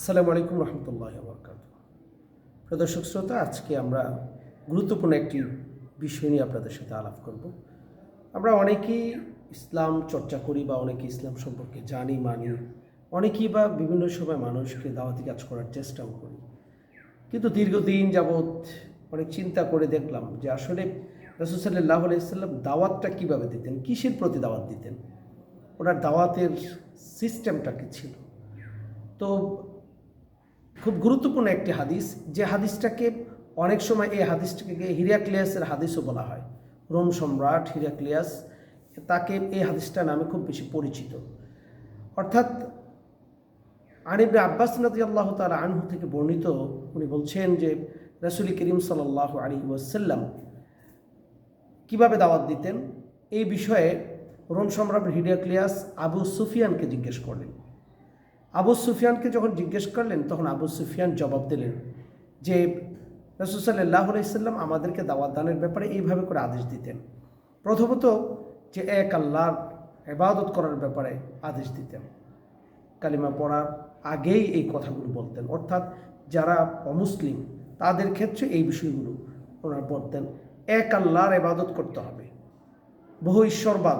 আসসালামু আলাইকুম রহমতুল্লাহ বরকাত প্রদর্শক শ্রোতা, আজকে আমরা গুরুত্বপূর্ণ একটি বিষয় নিয়ে আপনাদের সাথে আলাপ করব। আমরা অনেকেই ইসলাম চর্চা করি বা অনেকে ইসলাম সম্পর্কে জানি, মানি। অনেকেই বা বিভিন্ন সময় মানুষকে দাওয়াতি কাজ করার চেষ্টাও করি। কিন্তু দীর্ঘদিন যাবৎ অনেক চিন্তা করে দেখলাম যে আসলে রসুসাল্লাহ আলাইসাল্লাম দাওয়াতটা কীভাবে দিতেন, কিসের প্রতি দাওয়াত দিতেন? ওনার দাওয়াতের সিস্টেমটা কি ছিল? তো খুব গুরুত্বপূর্ণ একটি হাদিস, যে হাদিসটাকে অনেক সময় এই হাদিসটাকে হিরিয়াক্লিয়াসের হাদিসও বলা হয়। রোম সম্রাট হিরিয়াক্লিয়াস তাকে এই হাদিসটা নামে খুব বেশি পরিচিত। অর্থাৎ আনিবনে আব্বাস নদী আল্লাহ তালা আনহু থেকে বর্ণিত, উনি বলছেন যে রাসুল করিম সাল্লাহ আলী ওয়াসাল্লাম কীভাবে দাওয়াত দিতেন? এই বিষয়ে রোম সম্রাট হিরিয়াক্লিয়াস আবু সুফিয়ানকে জিজ্ঞেস করলেন। আবু সুফিয়ানকে যখন জিজ্ঞেস করলেন, তখন আবু সুফিয়ান জবাব দিলেন যে রসুসাল্লাহ আলাইসাল্লাম আমাদেরকে দাওয়াত দানের ব্যাপারে এইভাবে করে আদেশ দিতেন। প্রথমত যে, এক আল্লাহর এবাদত করার ব্যাপারে আদেশ দিতেন। কালিমা পড়ার আগেই এই কথাগুলো বলতেন। অর্থাৎ যারা অমুসলিম, তাদের ক্ষেত্রে এই বিষয়গুলো ওনারা বলতেন, এক আল্লাহর এবাদত করতে হবে। বহু ঈশ্বরবাদ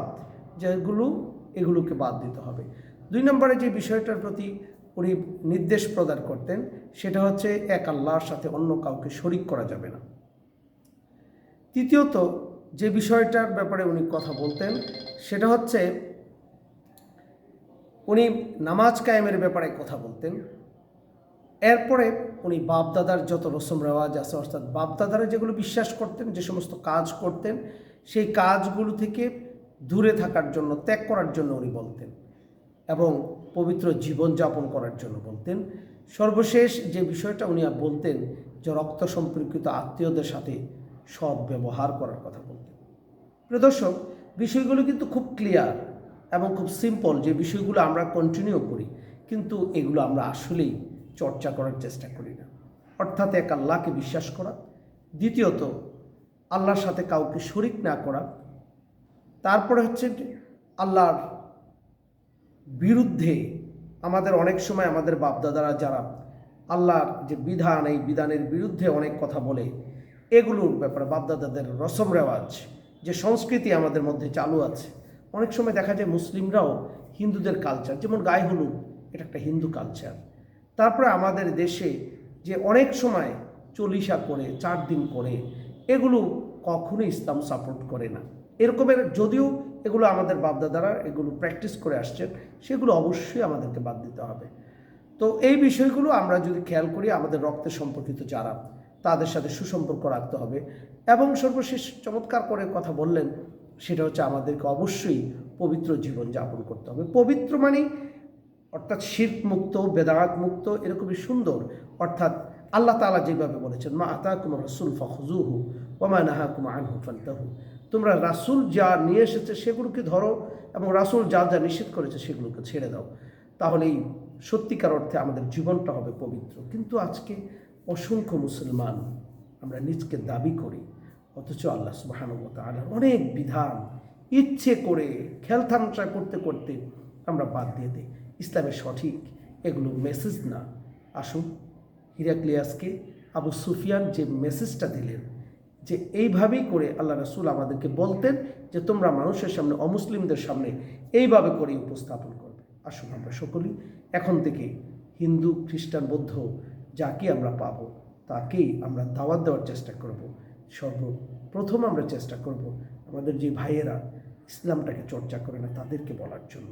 যেগুলো, এগুলোকে বাদ দিতে হবে। দুই নম্বরে যে বিষয়টার প্রতি উনি নির্দেশ প্রদান করতেন, সেটা হচ্ছে এক আল্লাহর সাথে অন্য কাউকে শরিক করা যাবে না। তৃতীয়ত, যে বিষয়টার ব্যাপারে উনি কথা বলতেন, সেটা হচ্ছে উনি নামাজ কায়েমের ব্যাপারে কথা বলতেন। এরপরে উনি বাপদাদার যত রসম রেওয়াজ আছে, অর্থাৎ বাপদাদারা যেগুলো বিশ্বাস করতেন, যে সমস্ত কাজ করতেন, সেই কাজগুলো থেকে দূরে থাকার জন্য, ত্যাগ করার জন্য উনি বলতেন। এবং পবিত্র জীবনযাপন করার জন্য বলতেন। সর্বশেষ যে বিষয়টা উনি বলতেন, যে রক্ত সম্পর্কিত আত্মীয়দের সাথে সৎ ব্যবহার করার কথা বলতেন। প্রিয় দর্শক, বিষয়গুলো কিন্তু খুব ক্লিয়ার এবং খুব সিম্পল যে বিষয়গুলো আমরা কন্টিনিউ করি, কিন্তু এগুলো আমরা আসলেই চর্চা করার চেষ্টা করি না। অর্থাৎ এক আল্লাহকে বিশ্বাস করা, দ্বিতীয়ত আল্লাহর সাথে কাউকে শরিক না করা, তারপরে হচ্ছে আল্লাহর বিরুদ্ধে আমাদের অনেক সময় আমাদের বাপদাদারা যারা আল্লাহর যে বিধান, এই বিধানের বিরুদ্ধে অনেক কথা বলে, এগুলোর ব্যাপারে বাপদাদাদের রসম রেওয়াজ, যে সংস্কৃতি আমাদের মধ্যে চালু আছে। অনেক সময় দেখা যায় মুসলিমরাও হিন্দুদের কালচার যেমন গায়ে হলুদ এটা একটা হিন্দু কালচার তারপরে আমাদের দেশে যে অনেক সময় চল্লিশা করে, চার দিন করে, এগুলো কখনোই ইসলাম সাপোর্ট করে না। এরকমের যদিও এগুলো আমাদের বাপদাদারা এগুলো প্র্যাকটিস করে আসছেন, সেগুলো অবশ্যই আমাদেরকে বাদ দিতে হবে। তো এই বিষয়গুলো আমরা যদি খেয়াল করি, আমাদের রক্তের সম্পর্কিত যারা, তাদের সাথে সুসম্পর্ক রাখতে হবে এবং সর্বশেষ চমৎকার করে কথা বললেন, সেটা হচ্ছে আমাদেরকে অবশ্যই পবিত্র জীবন যাপন করতে হবে। পবিত্র মানে অর্থাৎ শীত মুক্ত, বেদাত মুক্ত, এরকমই সুন্দর, অর্থাৎ আল্লাহ তালা যেভাবে বলেছেন, মা আতা কুমার রসুল ফখজুহু ওমা নাহা কুমা আনহু ফান্তাহু তোমরা রাসুল যা নিয়ে এসেছে সেগুলোকে ধরো এবং রাসুল যা যা নিষেধ করেছে সেগুলোকে ছেড়ে দাও। তাহলেই সত্যিকার অর্থে আমাদের জীবনটা হবে পবিত্র। কিন্তু আজকে অসংখ্য মুসলমান আমরা নিজকে দাবি করি, অথচ আল্লাহ সুবাহানুমত আল্লাহ অনেক বিধান ইচ্ছে করে খেলতামশা করতে করতে আমরা বাদ দিয়ে দিই। ইসলামের সঠিক এগুলো মেসেজ না। আসুন, হিরাক্লিয়াসকে আবু সুফিয়ান যে মেসেজটা দিলেন যে এইভাবেই করে আল্লাহ রসুল আমাদেরকে বলতেন যে তোমরা মানুষের সামনে, অমুসলিমদের সামনে এইভাবে করে উপস্থাপন করবে। আসুন আমরা সকলেই এখন থেকে হিন্দু, খ্রিস্টান, বৌদ্ধ, যাকে আমরা পাবো, তাকেই আমরা দাওয়াত দেওয়ার চেষ্টা করব। সর্বপ্রথম আমরা চেষ্টা করব আমাদের যে ভাইয়েরা ইসলামটাকে চর্চা করে না, তাদেরকে বলার জন্য।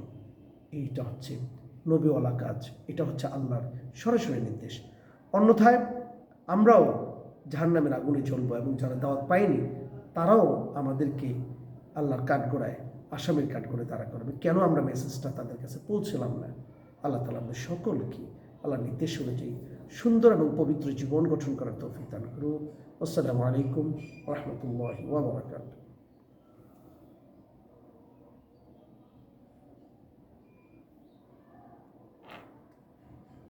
এইটা হচ্ছে নবীওয়ালা কাজ, এটা হচ্ছে আল্লাহর সরাসরি নির্দেশ। অন্যথায় আমরাও জাহান্নামের আগুনে জ্বলব এবং যারা দাওয়াত পায়নি, তারাও আমাদেরকে আল্লাহর কাঠগোড়ায়, আসামের কাঠগোড়ায় তারা করবে। কেন আমরা মেসেজটা তাদের কাছে পৌঁছলাম না? আল্লাহ তালা আমাদের সকলকে আল্লাহ নির্দেশ অনুযায়ী সুন্দর এবং পবিত্র জীবন গঠন করার তৌফিক দান করুন আসসালামু আলাইকুম রহমতুল্লাহ ওবরাকাত